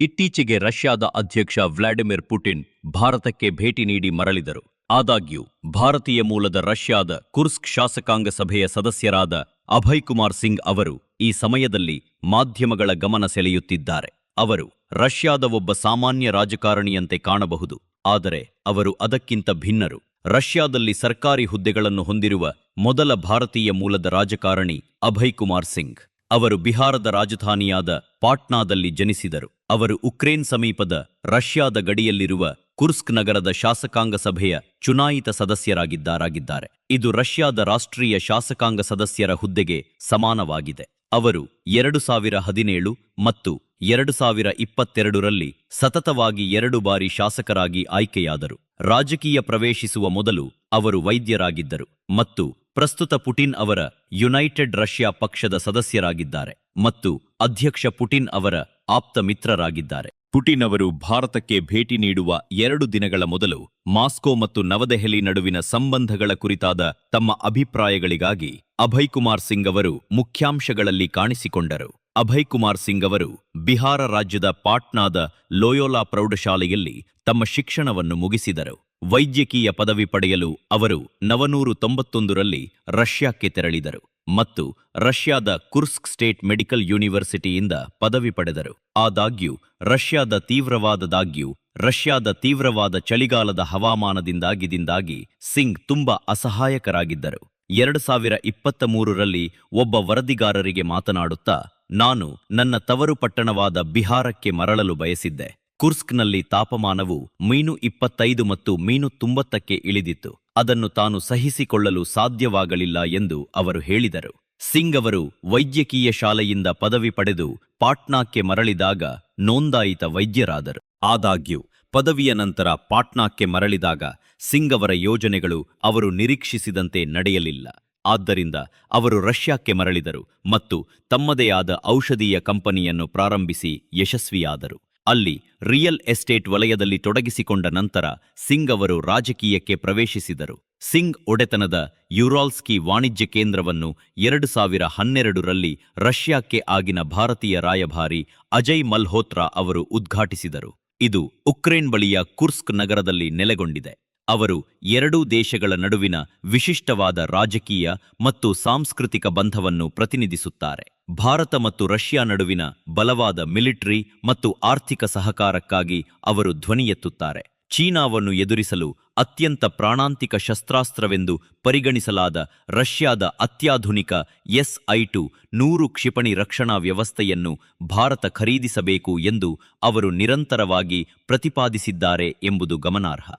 ಇತ್ತೀಚೆಗೆ ರಷ್ಯಾದ ಅಧ್ಯಕ್ಷ ವ್ಲಾಡಿಮಿರ್ ಪುಟಿನ್ ಭಾರತಕ್ಕೆ ಭೇಟಿ ನೀಡಿ ಮರಳಿದರು. ಆದಾಗ್ಯೂ, ಭಾರತೀಯ ಮೂಲದ ರಷ್ಯಾದ ಕುರ್ಸ್ಕ್ ಶಾಸಕಾಂಗ ಸಭೆಯ ಸದಸ್ಯರಾದ ಅಭಯ್ ಕುಮಾರ್ ಸಿಂಗ್ ಅವರು ಈ ಸಮಯದಲ್ಲಿ ಮಾಧ್ಯಮಗಳ ಗಮನ ಸೆಳೆಯುತ್ತಿದ್ದಾರೆ. ಅವರು ರಷ್ಯಾದ ಒಬ್ಬ ಸಾಮಾನ್ಯ ರಾಜಕಾರಣಿಯಂತೆ ಕಾಣಬಹುದು, ಆದರೆ ಅವರು ಅದಕ್ಕಿಂತ ಭಿನ್ನರು. ರಷ್ಯಾದಲ್ಲಿ ಸರ್ಕಾರಿ ಹುದ್ದೆಗಳನ್ನು ಹೊಂದಿರುವ ಮೊದಲ ಭಾರತೀಯ ಮೂಲದ ರಾಜಕಾರಣಿ ಅಭಯ್ ಕುಮಾರ್ ಸಿಂಗ್. ಅವರು ಬಿಹಾರದ ರಾಜಧಾನಿಯಾದ ಪಾಟ್ನಾದಲ್ಲಿ ಜನಿಸಿದರು. ಅವರು ಉಕ್ರೇನ್ ಸಮೀಪದ ರಷ್ಯಾದ ಗಡಿಯಲ್ಲಿರುವ ಕುರ್ಸ್ಕ್ ನಗರದ ಶಾಸಕಾಂಗ ಸಭೆಯ ಚುನಾಯಿತ ಸದಸ್ಯರಾಗಿದ್ದಾರಾಗಿದ್ದಾರೆ. ಇದು ರಷ್ಯಾದ ರಾಷ್ಟ್ರೀಯ ಶಾಸಕಾಂಗ ಸದಸ್ಯರ ಹುದ್ದೆಗೆ ಸಮಾನವಾಗಿದೆ. ಅವರು ಎರಡು ಸಾವಿರ ಹದಿನೇಳು ಮತ್ತು ಎರಡು ಸಾವಿರ ಇಪ್ಪತ್ತೆರಡರಲ್ಲಿ ಸತತವಾಗಿ ಎರಡು ಬಾರಿ ಶಾಸಕರಾಗಿ ಆಯ್ಕೆಯಾದರು. ರಾಜಕೀಯ ಪ್ರವೇಶಿಸುವ ಮೊದಲು ಅವರು ವೈದ್ಯರಾಗಿದ್ದರು ಮತ್ತು ಪ್ರಸ್ತುತ ಪುಟಿನ್ ಅವರ ಯುನೈಟೆಡ್ ರಷ್ಯಾ ಪಕ್ಷದ ಸದಸ್ಯರಾಗಿದ್ದಾರೆ ಮತ್ತು ಅಧ್ಯಕ್ಷ ಪುಟಿನ್ ಅವರ ಆಪ್ತ ಮಿತ್ರರಾಗಿದ್ದಾರೆ. ಪುಟಿನ್ ಅವರು ಭಾರತಕ್ಕೆ ಭೇಟಿ ನೀಡುವ ಎರಡು ದಿನಗಳ ಮೊದಲು ಮಾಸ್ಕೋ ಮತ್ತು ನವದೆಹಲಿ ನಡುವಿನ ಸಂಬಂಧಗಳ ಕುರಿತಾದ ತಮ್ಮ ಅಭಿಪ್ರಾಯಗಳಿಗಾಗಿ ಅಭಯ್ ಕುಮಾರ್ ಸಿಂಗ್ ಅವರು ಮುಖ್ಯಾಂಶಗಳಲ್ಲಿ ಕಾಣಿಸಿಕೊಂಡರು. ಅಭಯ್ ಕುಮಾರ್ ಸಿಂಗ್ ಅವರು ಬಿಹಾರ ರಾಜ್ಯದ ಪಾಟ್ನಾದ ಲೋಯೋಲಾ ಪ್ರೌಢಶಾಲೆಯಲ್ಲಿ ತಮ್ಮ ಶಿಕ್ಷಣವನ್ನು ಮುಗಿಸಿದರು. ವೈದ್ಯಕೀಯ ಪದವಿ ಪಡೆಯಲು ಅವರು ನವನೂರು ತೊಂಬತ್ತೊಂದರಲ್ಲಿ ರಷ್ಯಾಕ್ಕೆ ತೆರಳಿದರು ಮತ್ತು ರಷ್ಯಾದ ಕುರ್ಸ್ಕ್ ಸ್ಟೇಟ್ ಮೆಡಿಕಲ್ ಯೂನಿವರ್ಸಿಟಿಯಿಂದ ಪದವಿ ಪಡೆದರು. ಆದಾಗ್ಯೂ, ರಷ್ಯಾದ ತೀವ್ರವಾದದಾಗ್ಯೂ, ರಷ್ಯಾದ ತೀವ್ರವಾದ ಚಳಿಗಾಲದ ಹವಾಮಾನದಿಂದಾಗಿದಿಂದಾಗಿ ಸಿಂಗ್ ತುಂಬಾ ಅಸಹಾಯಕರಾಗಿದ್ದರು. ಎರಡು ಸಾವಿರ ಇಪ್ಪತ್ತ ಮೂರರಲ್ಲಿ ಒಬ್ಬ ವರದಿಗಾರರಿಗೆ ಮಾತನಾಡುತ್ತಾ, ನಾನು ನನ್ನ ತವರು ಪಟ್ಟಣವಾದ ಬಿಹಾರಕ್ಕೆ ಮರಳಲು ಬಯಸಿದ್ದೆ. ಕುರ್ಸ್ಕ್ನಲ್ಲಿ ತಾಪಮಾನವು ಮೀನು ಇಪ್ಪತ್ತೈದು ಮತ್ತು ಮೀನು ತುಂಬತ್ತಕ್ಕೆ ಇಳಿದಿತ್ತು. ಅದನ್ನು ತಾನು ಸಹಿಸಿಕೊಳ್ಳಲು ಸಾಧ್ಯವಾಗಲಿಲ್ಲ ಎಂದು ಅವರು ಹೇಳಿದರು. ಸಿಂಗ್ ಅವರು ವೈದ್ಯಕೀಯ ಶಾಲೆಯಿಂದ ಪದವಿ ಪಡೆದು ಪಾಟ್ನಾಕ್ಕೆ ಮರಳಿದಾಗ ನೋಂದಾಯಿತ ವೈದ್ಯರಾದರು. ಆದಾಗ್ಯೂ, ಪದವಿಯ ನಂತರ ಪಾಟ್ನಾಕ್ಕೆ ಮರಳಿದಾಗ ಸಿಂಗ್ ಅವರ ಯೋಜನೆಗಳು ಅವರು ನಿರೀಕ್ಷಿಸಿದಂತೆ ನಡೆಯಲಿಲ್ಲ. ಆದ್ದರಿಂದ ಅವರು ರಷ್ಯಾಕ್ಕೆ ಮರಳಿದರು ಮತ್ತು ತಮ್ಮದೇ ಆದ ಔಷಧೀಯ ಕಂಪನಿಯನ್ನು ಪ್ರಾರಂಭಿಸಿ ಯಶಸ್ವಿಯಾದರು. ಅಲ್ಲಿ ರಿಯಲ್ ಎಸ್ಟೇಟ್ ವಲಯದಲ್ಲಿ ತೊಡಗಿಸಿಕೊಂಡ ನಂತರ ಸಿಂಗ್ ಅವರು ರಾಜಕೀಯಕ್ಕೆ ಪ್ರವೇಶಿಸಿದರು. ಸಿಂಗ್ ಒಡೆತನದ ಯುರಾಲ್ಸ್ಕಿ ವಾಣಿಜ್ಯ ಕೇಂದ್ರವನ್ನು ಎರಡು ಸಾವಿರ ಹನ್ನೆರಡರಲ್ಲಿ ರಷ್ಯಾಕ್ಕೆ ಆಗಿನ ಭಾರತೀಯ ರಾಯಭಾರಿ ಅಜಯ್ ಮಲ್ಹೋತ್ರಾ ಅವರು ಉದ್ಘಾಟಿಸಿದರು. ಇದು ಉಕ್ರೇನ್ ಬಳಿಯ ಕುರ್ಸ್ಕ್ ನಗರದಲ್ಲಿ ನೆಲೆಗೊಂಡಿದೆ. ಅವರು ಎರಡೂ ದೇಶಗಳ ನಡುವಿನ ವಿಶಿಷ್ಟವಾದ ರಾಜಕೀಯ ಮತ್ತು ಸಾಂಸ್ಕೃತಿಕ ಬಂಧವನ್ನು ಪ್ರತಿನಿಧಿಸುತ್ತಾರೆ. ಭಾರತ ಮತ್ತು ರಷ್ಯಾ ನಡುವಿನ ಬಲವಾದ ಮಿಲಿಟರಿ ಮತ್ತು ಆರ್ಥಿಕ ಸಹಕಾರಕ್ಕಾಗಿ ಅವರು ಧ್ವನಿ ಎತ್ತುತ್ತಾರೆ. ಚೀನಾವನ್ನು ಎದುರಿಸಲು ಅತ್ಯಂತ ಪ್ರಾಣಾಂತಿಕ ಶಸ್ತ್ರಾಸ್ತ್ರವೆಂದು ಪರಿಗಣಿಸಲಾದ ರಷ್ಯಾದ ಅತ್ಯಾಧುನಿಕ ಎಸ್ ಐ ಟು ನೂರು ಕ್ಷಿಪಣಿ ರಕ್ಷಣಾ ವ್ಯವಸ್ಥೆಯನ್ನು ಭಾರತ ಖರೀದಿಸಬೇಕು ಎಂದು ಅವರು ನಿರಂತರವಾಗಿ ಪ್ರತಿಪಾದಿಸಿದ್ದಾರೆ ಎಂಬುದು ಗಮನಾರ್ಹ.